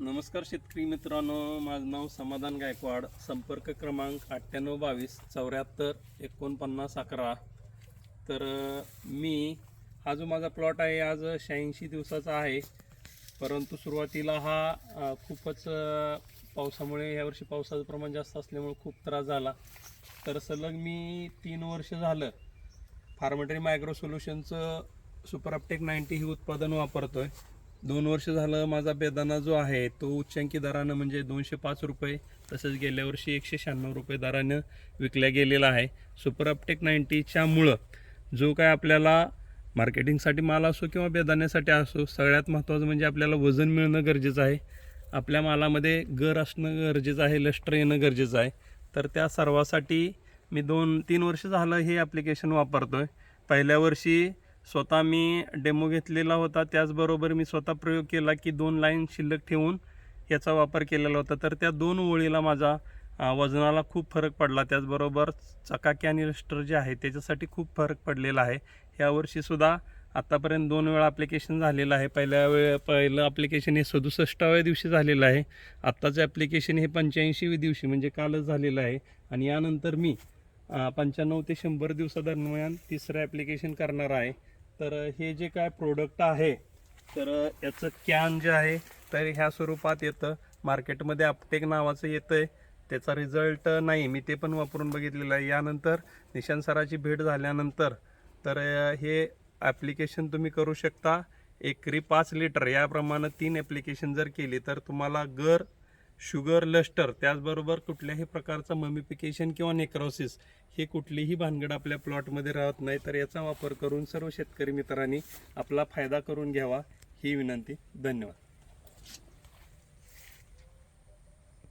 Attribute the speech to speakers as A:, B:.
A: नमस्कार शेतकरी मित्रांनो माझं नाव समाधान गायकवाड संपर्क क्रमांक अठ्ठ्याण्णव बावीस चौऱ्याहत्तर एकोणपन्नास अकरा. तर मी हा जो माझा प्लॉट आहे आज शहाऐंशी दिवसाचा आहे. परंतु सुरुवातीला हा खूपच पावसामुळे यावर्षी पावसाचं प्रमाण जास्त असल्यामुळे खूप त्रास झाला. तर सलग मी तीन वर्ष झालं फार्मेटरी मायक्रो सोल्युशनचं सुपर अपटेक नाईन्टी हे उत्पादन वापरतो आहे दोन वर्ष झालं माझा बेदाना जो आहे तो उच्चांकी दरानं म्हणजे दोनशे पाच रुपये तसंच गेल्या वर्षी एकशे शहाण्णव रुपये दरानं विकल्या गेलेला आहे. सुपर अपटेक नाईन्टीच्या मुळं जो काय आपल्याला मार्केटिंगसाठी माल असो किंवा बेदाण्यासाठी असो सगळ्यात महत्त्वाचं म्हणजे आपल्याला वजन मिळणं गरजेचं आहे. आपल्या मालामध्ये गर असणं गरजेचं आहे लष्टर येणं गरजेचं आहे. तर त्या सर्वासाठी मी दोन तीन वर्ष झालं हे ॲप्लिकेशन वापरतो आहे पहिल्या वर्षी स्वतः मी डेमो घेतलेला होता. त्याचबरोबर मी स्वतः प्रयोग केला की दोन लाईन शिल्लक ठेवून याचा वापर केलेला होता. तर त्या दोन ओळीला माझा वजनाला खूप फरक पडला. त्याचबरोबर चकाकी आणि रस्टर जे आहे त्याच्यासाठी खूप फरक पडलेला आहे. यावर्षीसुद्धा आत्तापर्यंत दोन वेळा ॲप्लिकेशन झालेलं आहे. पहिल्या वेळ पहिलं ॲप्लिकेशन हे सदुसष्टाव्या दिवशी झालेलं आहे. आत्ताचं ॲप्लिकेशन हे पंच्याऐंशीव्या दिवशी म्हणजे कालच झालेलं आहे. आणि यानंतर मी पंच्याण्णव ते शंभर दिवसादरम्यान तिसरं ॲप्लिकेशन करणार आहे. तर हे जे काय प्रोडक्ट आहे तर याचं कॅन जे आहे तर ह्या स्वरूपात येतं. मार्केटमध्ये अपटेक नावाचं येतं आहे त्याचा रिझल्ट नाही मी ते पण वापरून बघितलेलं आहे. यानंतर निशान सराची भेट झाल्यानंतर तर हे ॲप्लिकेशन तुम्ही करू शकता. एकरी पाच लिटर याप्रमाणे तीन ॲप्लिकेशन जर केली तर तुम्हाला गर शुगर लस्टर त्याचबरोबर कुठल्याही प्रकारचं ममिफिकेशन किंवा नेक्रोसिस हे कुठलीही भानगड आपल्या प्लॉटमध्ये राहत नाही. तर याचा वापर करून सर्व शेतकरी मित्रांनी आपला फायदा करून घ्यावा ही विनंती. धन्यवाद.